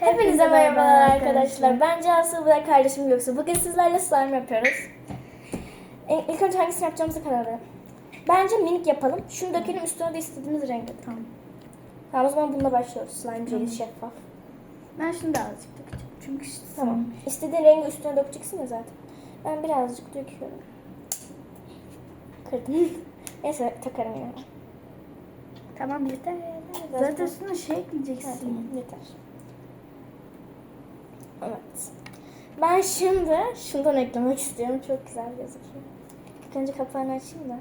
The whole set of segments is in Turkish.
Hepinize merhabalar arkadaşlar. Ben Cansu, bu da kardeşim Göksu. Bugün sizlerle slime yapıyoruz. İlk önce hangisini yapacağımıza karar verelim. Bence minik yapalım. Şunu dökelim üstüne de istediğimiz rengi. Tamam. Tamam o zaman bununla başlıyoruz. Slime jeli şeffaf. Ben şimdi azıcık dökeceğim. Çünkü şu- Tamam. İstediğin rengi üstüne dökeceksin ya zaten. Ben birazcık döküyorum. Kırdım. Neyse takarım yine. Tamam yeter. Zaten- Zaten üstüne şey Evet, ekleyeceksin. yeter. Evet. Ben şimdi şundan eklemek istiyorum. Çok güzel gözüküyor. İlk önce kapağını açayım da.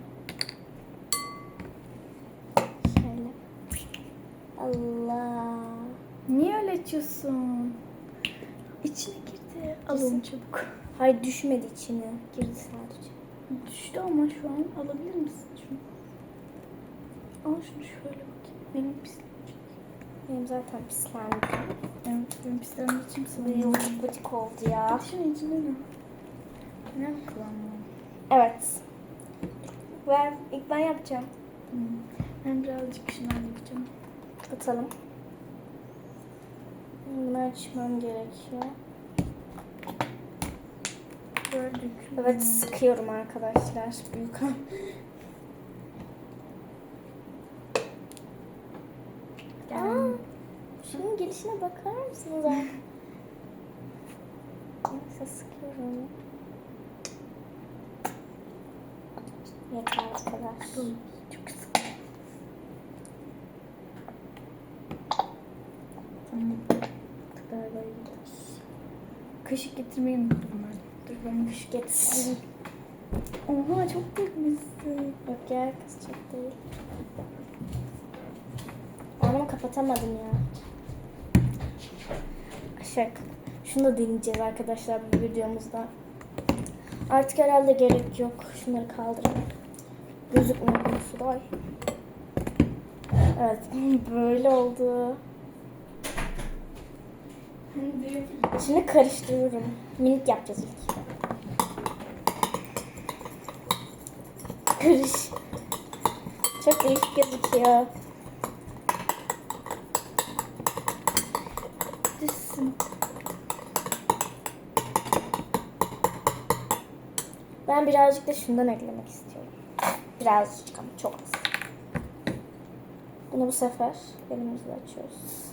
Şöyle. Allah. Niye öyle açıyorsun? İçine girdi. Al onu çabuk. Hayır düşmedi içine. Girdi sadece. Düştü ama şu an alabilir misin şunu? Al şunu şöyle bakayım. Benim pislenmiş. Benim zaten pislendi. Evet benim pislendiği için Bu yıldık bıtık oldu ya. Şunun içinde ne? Ne kullanmam? Evet. Ben, ilk ben yapacağım. Hmm. Ben birazcık şundan yapacağım. Atalım. Bunu açmam gerekiyor. Gördük. Evet sıkıyorum arkadaşlar. Büyük an. Aa, Yani. Gelişine bakar mısınız? Neyse sıkıyorum. Yeter bu kadar. Çok sık. Tamam. Galiba iyi. Kaşık getirmeyi unuttum ben. Dur ben Kuş getirsin. Oha çok dökmüşsün. Yok ya kız çok değil. Ama kapatamadım ya. Şak. Şunu da deneyeceğiz arkadaşlar bu videomuzda. Artık herhalde gerek yok. Şunları kaldıralım. Gözükmüyor konusu da. Evet böyle oldu. Şimdi karıştırıyorum. Minik yapacağız ilk. Karış. Çok değişik gözüküyor. Ben birazcık da şundan eklemek istiyorum. Birazcık ama çok az. Bunu bu sefer elimizle açıyoruz.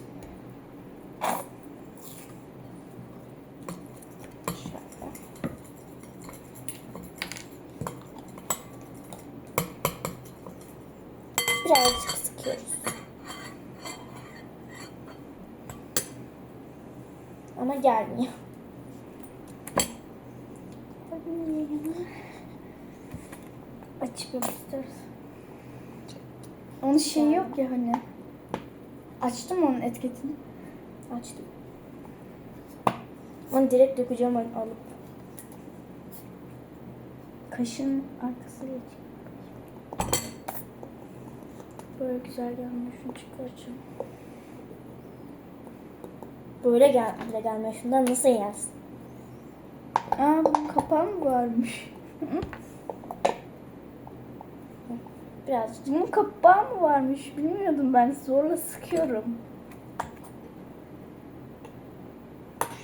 Birazcık sıkıyoruz. Ama gelmiyor. Onu direkt dökeceğim alıp. Kaşın arkası geç. Böyle güzel gelmiyor. Şunu çıkaracağım. Böyle gel bile gelmiyor. Şundan nasıl yersin? Aa kapağı mı varmış? Birazcık. Bunun kapağı mı varmış? Bilmiyordum ben. Zorla sıkıyorum.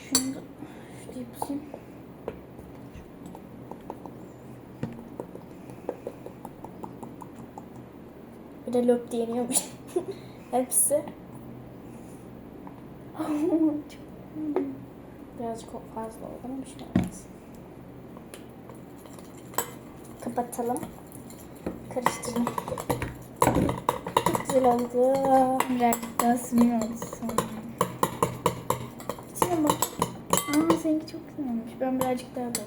Şunu da şurada yapayım. Bir de löp diye yeniyormuş. Hepsi. Birazcık fazla oldu ama bir şey olmaz. Kapatalım. Karıştırın. Çok güzel oldu. Birazcık daha sünni oldu sonra. İçine bak. Aa seninki çok güzel olmuş. Ben birazcık daha bastım.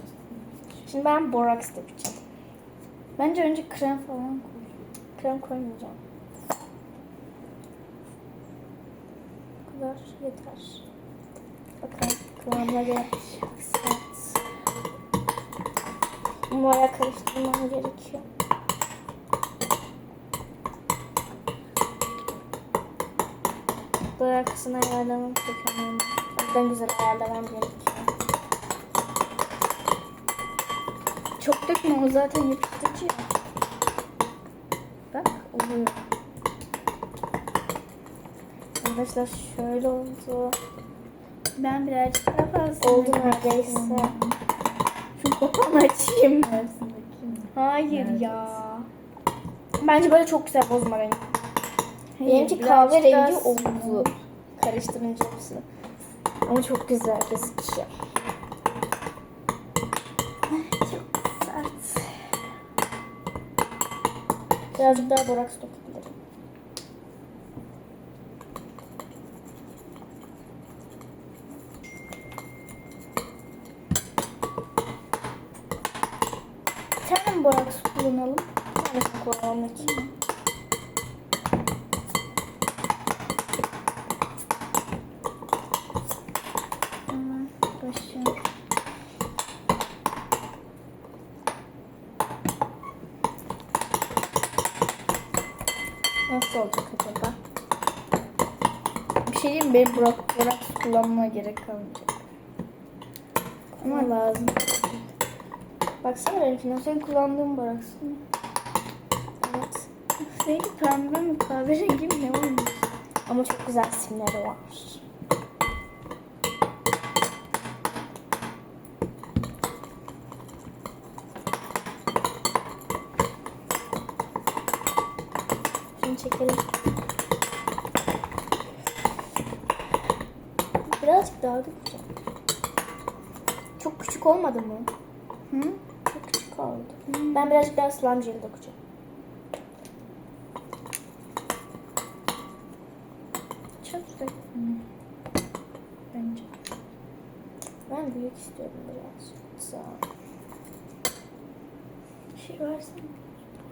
Şimdi ben boraks dökeceğim. Bence önce krem falan koy. Krem koymayacağım. Bu kadar yeter. Bakın kıvamına göre sert. Mora karıştırmam gerekiyor. Bu arkasını ayarlamam çok önemli. Ben güzel ayarlamam gerekiyor. Çok dökme o zaten yapıştırıcı ya. Bak oluyor. Arkadaşlar şöyle oldu. Ben birazcık daha fazla. Oldu neredeyse. Şu kapağını açayım. Hayır Neredeyse. ya. Bence böyle çok güzel bozma rengi. Benimki kahverengi oldu. Karıştırınca hepsini. Ama çok güzel gözüküyor. Çok sert. Birazcık daha boraks dökebilirim. Bir tane mi boraks kullanalım? Başlayalım. Nasıl olacak acaba? Bir şey diyeyim? Benim boraks, boraks kullanmama gerek kalmayacak. Ama lazım. Baksana benimkine. Senin kullandığın? Evet. Rengi pembe mi kahverengi mi ne olmuş? Ama çok güzel simleri var. Şunu çekelim. Birazcık daha dökeceğim. Çok küçük olmadı mı? Hı? Çok küçük oldu. Ben birazcık daha slime jeli dökeceğim. Çok güzel. Bence. Ben büyük istiyorum birazcık. Sağ ol. Şey versene.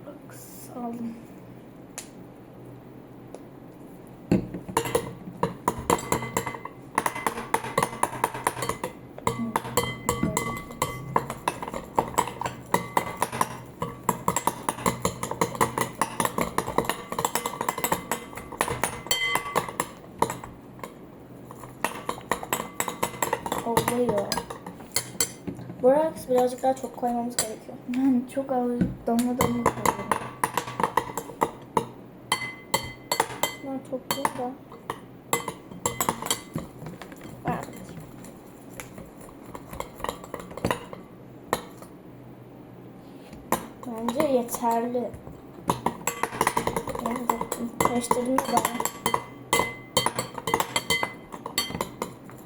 Boraks aldım. Oluyor. Borax birazcık daha çok koymamız gerekiyor. Ben çok az damla damla koyuyorum. Ben çok de. Evet. Bence yeterli. Ben de karıştırdım da.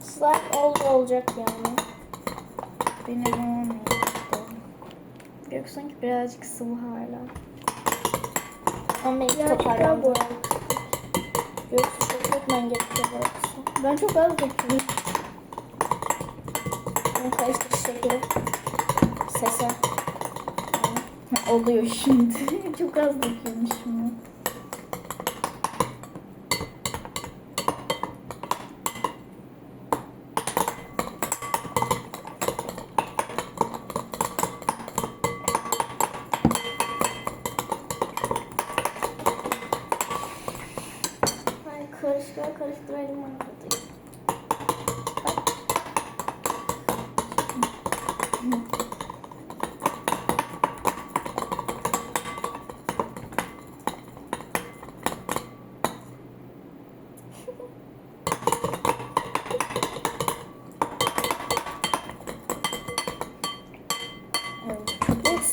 Slime oldu olacak yani. Benim olmuyor. Yok sanki birazcık sıvı hala. Ama daha toparlandı. Yoksa çok dökmen gerekiyor Borax'ı. Ben çok az döküyorum. Ben karıştır şekeri. Sese. Oluyor şimdi. çok az döküyormuşum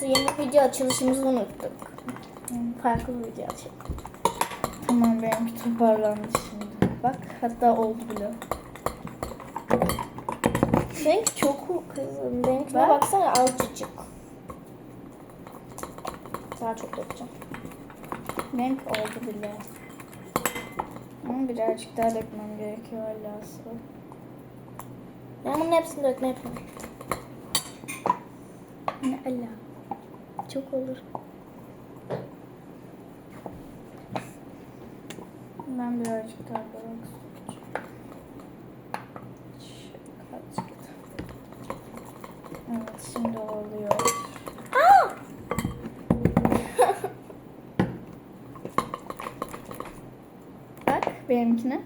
yeni video açılışımızı unuttuk. Farklı bir video açalım. Tamam benimki toparlandı şimdi. Bak hatta oldu bile. Seninki çok kızım? Benimkine Bak. baksana azıcık. Daha çok dökeceğim. Renk oldu bile. Ama birazcık daha dökmem gerekiyor hala sıvı. Ben bunun hepsini dökme yapıyorum. Ne ala? Çok olur. Ben birazcık daha borax Azıcık. Evet şimdi oluyor. Bak benimkine.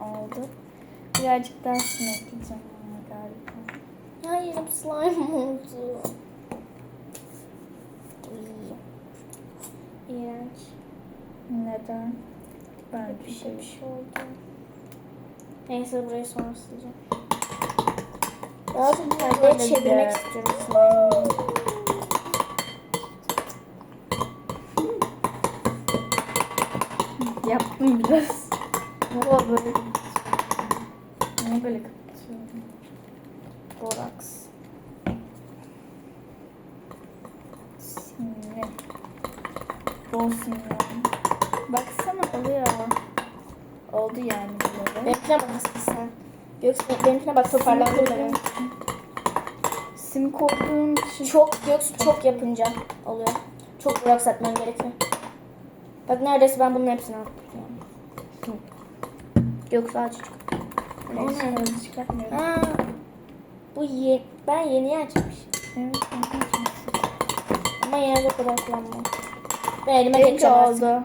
Oldu. Birazcık daha sinekleyeceğim galiba. Hayır slime oldu. İğrenç. Neden? Ben Bir şey bir şey oldu. Neyse burayı sonra sileceğim. Pembeye böyle çevirmek istiyorum slime'ı. Yaptım biraz. Ama böyle Niye böyle kapatıyorum? Borax. Sinir. Bol sinir. Baksana oluyor. Oldu yani böyle. Benimkine bak nasıl sen. Göksu benimkine bak toparlandı mı? Sim koyduğum için Çok Göksu çok yapınca oluyor. Çok Borax atman gerekiyor. Bak neredeyse ben bunun hepsini. Yani. Göksu aç çocuk. Neyse. Aa, bu ye ben yeni açmış. Evet. Ama yine de kadar kullanmam. Ben elime Benimki geçeceğim artık. oldu.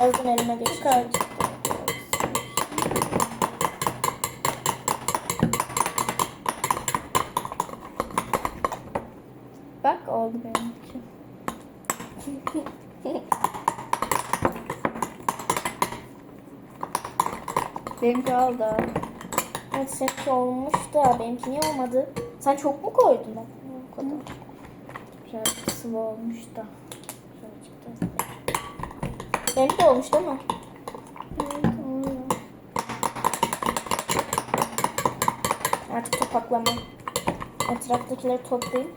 Birazdan elime geçeceğim. Bak oldu benimki. Benimki oldu. Evet seninki olmuş da benimki niye olmadı? Sen çok mu koydun? Bak, o kadar. Birazcık sıvı olmuş da. Birazcık da. Benimki de olmuş değil mi? Artık topaklama. Etraftakileri toplayayım.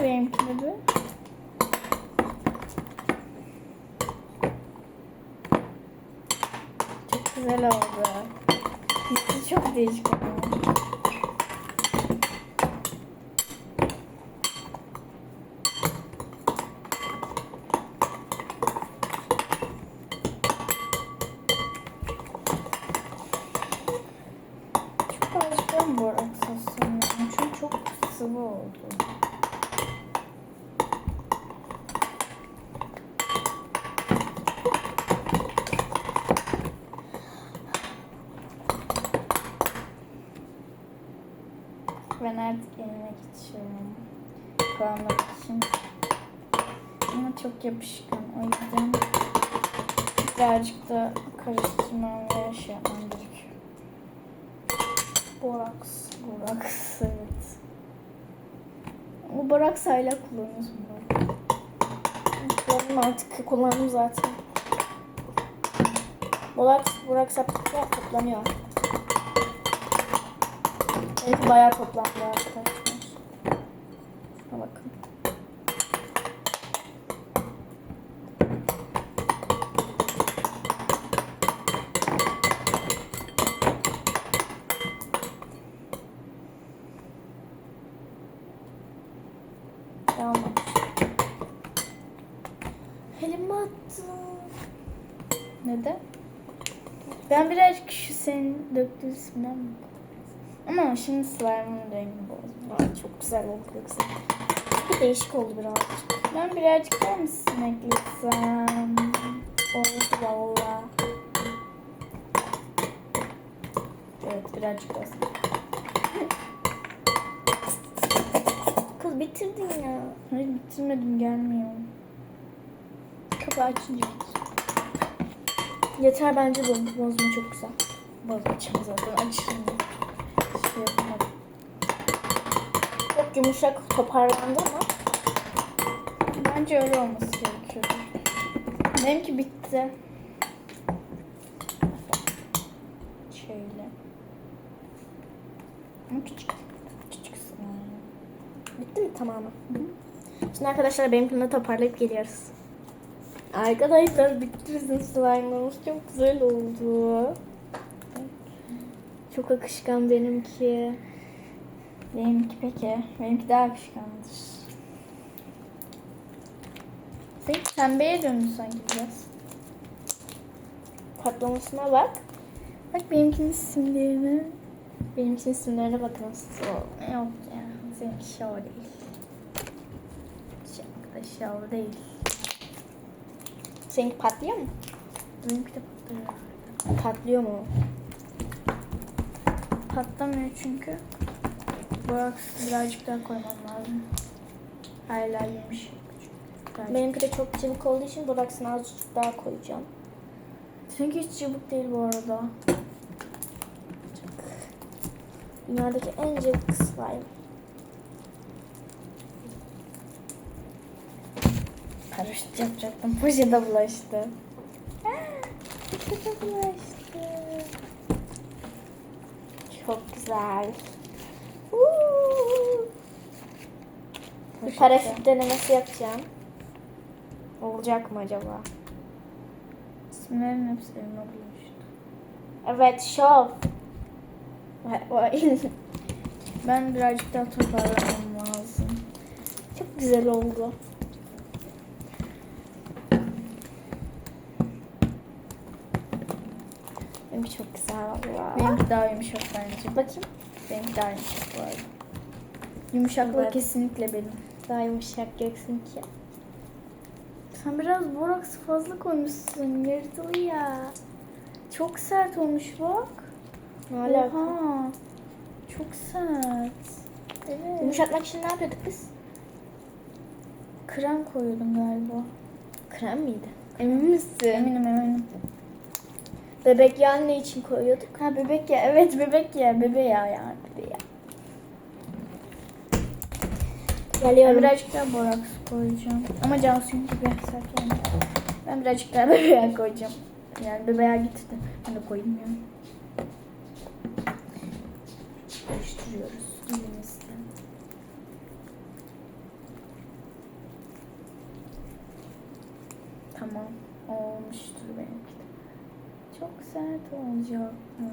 Baksana benimkine bir. Çok güzel oldu. Hissi çok değişik oldu. Çok azıcık ben bu aksesuarım. Çünkü çok sıvı oldu. Ben artık elime geçiyorum. Koymak için. Ama çok yapışkan. O yüzden birazcık da karıştırmam ve şey yapmam gerekiyor. Borax. Boraks evet. O boraks hala bu arada. Kullandım artık kullandım zaten. Borax, Borax yaptıkça toplanıyor. Benimki bayağı toplandı arkadaşlar. Yanmamış. Elime attım. Neden? Ben birazcık şu senin döktüğün simden mi? Ama şimdi slime'ın rengi. Ay, çok güzel oldu yoksa. Bir değişik oldu birazcık. Ben birazcık daha mı eklesem? Oldu valla. Evet birazcık daha bitirdin ya. Hayır bitirmedim gelmiyor. Kapağı açınca Yeter bence bu. Bozma çok güzel. Vazgeçeceğim zaten açılmıyor. Şey yapamadım. Çok yumuşak toparlandı ama. Bence öyle olması gerekiyor. Benimki bitti. Şöyle. Ama küçük. Küçük slime. Bitti mi tamamen? Şimdi arkadaşlar benimkini toparlayıp geliyoruz. Arkadaşlar bitti bizim slime'ımız. Çok güzel oldu. Çok akışkan benimki. Benimki peki. Benimki daha akışkandır. Seninki pembeye döndü sanki biraz. Patlamasına bak. Bak benimkinin simlerini. Benimkinin isimlerine bakınız. Yok ya. Seninki şov değil. Şov değil. Seninki patlıyor mu? Benimki de patlıyor. Patlıyor mu? Patlamıyor çünkü. Boraks birazcık daha koymam lazım. Hala yemiş. birazcık. Benimki de çok cıvık olduğu için boraksını azıcık daha koyacağım. Seninki hiç çabuk değil bu arada. Dünyadaki en cıvık slime. Paraşüt yapacaktım. Poşete bulaştı. Poşete bulaştı. Çok güzel. Uuu. Bir paraşüt denemesi yapacağım. Olacak mı acaba? İsimlerin hepsi elime bulaştı. Evet, şov. Ben birazcık daha toparlamam lazım. Çok güzel oldu. Benimki çok güzel oldu. Benimki daha yumuşak bence. Bakayım. Benimki daha yumuşak bu arada. Yumuşaklığı Evet. kesinlikle benim. Daha yumuşak göksün ki. Sen biraz boraks fazla koymuşsun. Yırtılı ya. Çok sert olmuş bak. Ne alaka? Oha. Çok sert. Evet. Yumuşatmak için ne yapıyorduk biz? Krem koyuyordum galiba. Krem miydi? Emin misin? Eminim eminim. Bebek yağı ne için koyuyorduk? Ha bebek ya. Evet bebek ya. Bebe ya yani. Bebe ya. Ben Geliyorum. birazcık daha boraks koyacağım. Ama Cansu'nun gibi yani. Ben birazcık daha bebe yağı koyacağım. Yani bebe yağı getirdim. Ben de koyayım ya. Karıştırıyoruz elimizle. Tamam. Olmuştur benimki de. Çok sert olacak. Hmm.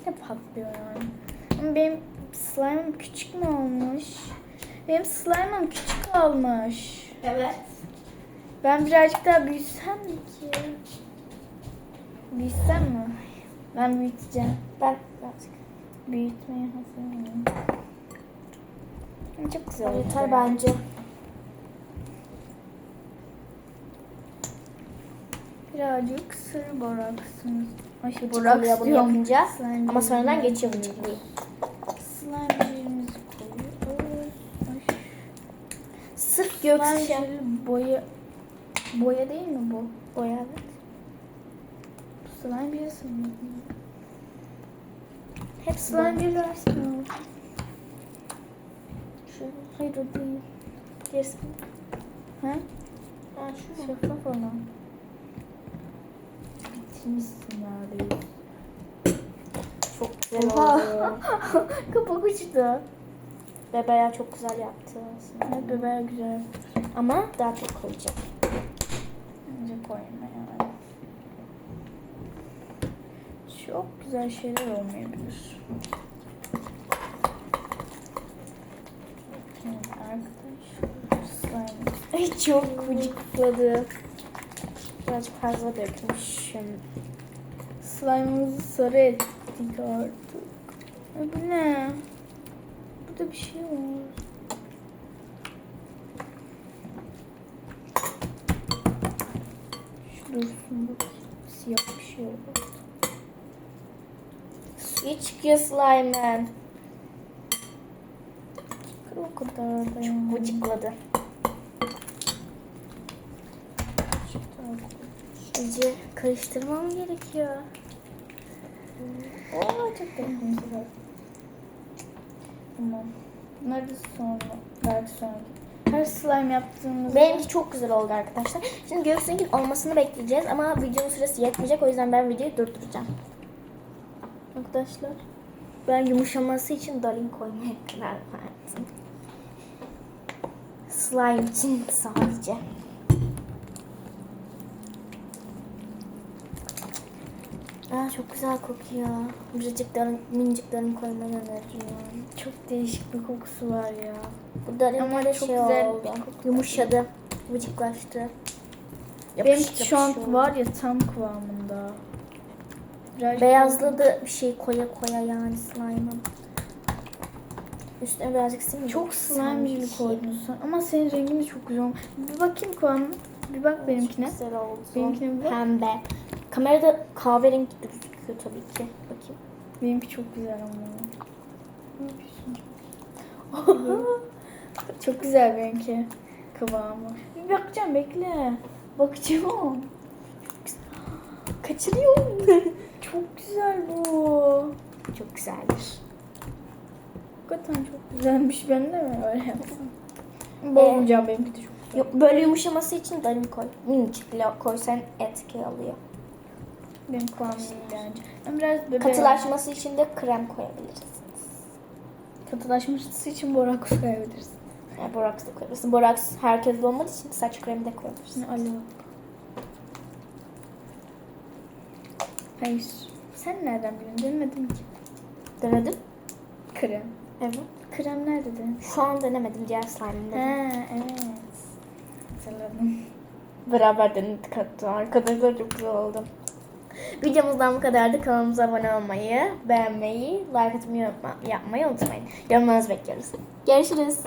Bir de patlıyor yani. Ama benim slime'ım küçük mü olmuş? Benim slime'ım küçük olmuş. Evet. Ben birazcık daha büyüsem mi ki? Büyüsem mi? Ben büyüteceğim. Ben birazcık. Büyütmeye hazırım. Çok güzel. Yeter bence. Birazcık sır boraksın. Ay şey bunu diyorum. yapınca. Slime Ama sonradan geçiyor koyuyoruz. gıcıklığı. Slime jelimizi koyuyoruz. Ay. Sırf Slime jeli boya boya değil mi bu? Boya evet. Slime boyası mı? Hep Slime slime. jeli versene. Şu. Hayır o değil. Gerisi. Ha? Ha şu. Şeffaf olan. Bitirmişsin neredeyse. Çok güzel Oha. oldu. Kapak uçtu. Bebeğe çok güzel yaptı aslında. Evet bebeğe güzel. Ama daha çok koyacağım. Bence koyma yani. Çok güzel şeyler olmayabilir. Arkadaşlar. Ay çok gıcıkladı. Birazcık fazla dökmüşüm. Slime'ımızı sarı ettik artık. Ay bu ne? Burada bir şey var. Şu dursun bak. Siyah bir şey oldu. Suyu çıkıyor slime'den. O kadar da yani. Gıcıkladı. Çok daha- İyice karıştırmam gerekiyor. Oo çok tatlı. Tamam. Bunları da sonra, belki sonra. Her slime yaptığımızda Benimki çok güzel oldu arkadaşlar. Şimdi göğsünün olmasını bekleyeceğiz ama videonun süresi yetmeyecek. O yüzden ben videoyu durduracağım. Arkadaşlar ben yumuşaması için dalin koymaya karar verdim. Slime için sadece. Aa, çok güzel kokuyor. Birazcık dalin, minicik dalin koymanı öneriyorum. çok değişik bir kokusu var ya. Bu Ama böyle çok şey güzel oldu. Yumuşadı. Vıcıklaştı. Benimki şu an var ya tam kıvamında. Birazcık Beyazladı bir şey koya koya yani slime'ın. Üstüne birazcık sim. Çok slime jeli koydun sen. Ama senin rengin de çok güzel olmuş. Bir bakayım kıvamına. Bir bak benimkine. Güzel oldu. Benimkine bir bak. Pembe. Kamerada kahverengi gözüküyor tabii ki. Bakayım. Benimki çok güzel ama. Çok güzel benimki kıvamı. Bir bakacağım bekle. Bakacağım. Kaçırıyorum. Çok güzel bu. Çok güzeldir. Hakikaten çok güzelmiş. Ben de mi öyle yapsam? Boğulacağım benimki de çok güzel. Yok, böyle yumuşaması için darım koy. Minicik bile koysan etki alıyor. Benim kıvamım iyi bence. Ben biraz bebe Katılaşması için de krem koyabiliriz. Katılaşması için boraks koyabiliriz. Yani boraks da koyabilirsin. Boraks herkes olmadığı için saç kremi de koyabilirsin. Alo. Hayır. Sen nereden biliyorsun? Denemedim ki. Denedim. Krem. Evet. Krem nerede dedin? Şu an denemedim. Diğer slime'ını Ha evet. Hatırladım. Beraber denedik hatta. Arkadaşlar çok güzel oldu. Videomuzdan bu kadardı. Kanalımıza abone olmayı, beğenmeyi, like atmayı, yapmayı unutmayın. Yorumlarınızı bekliyoruz. Görüşürüz.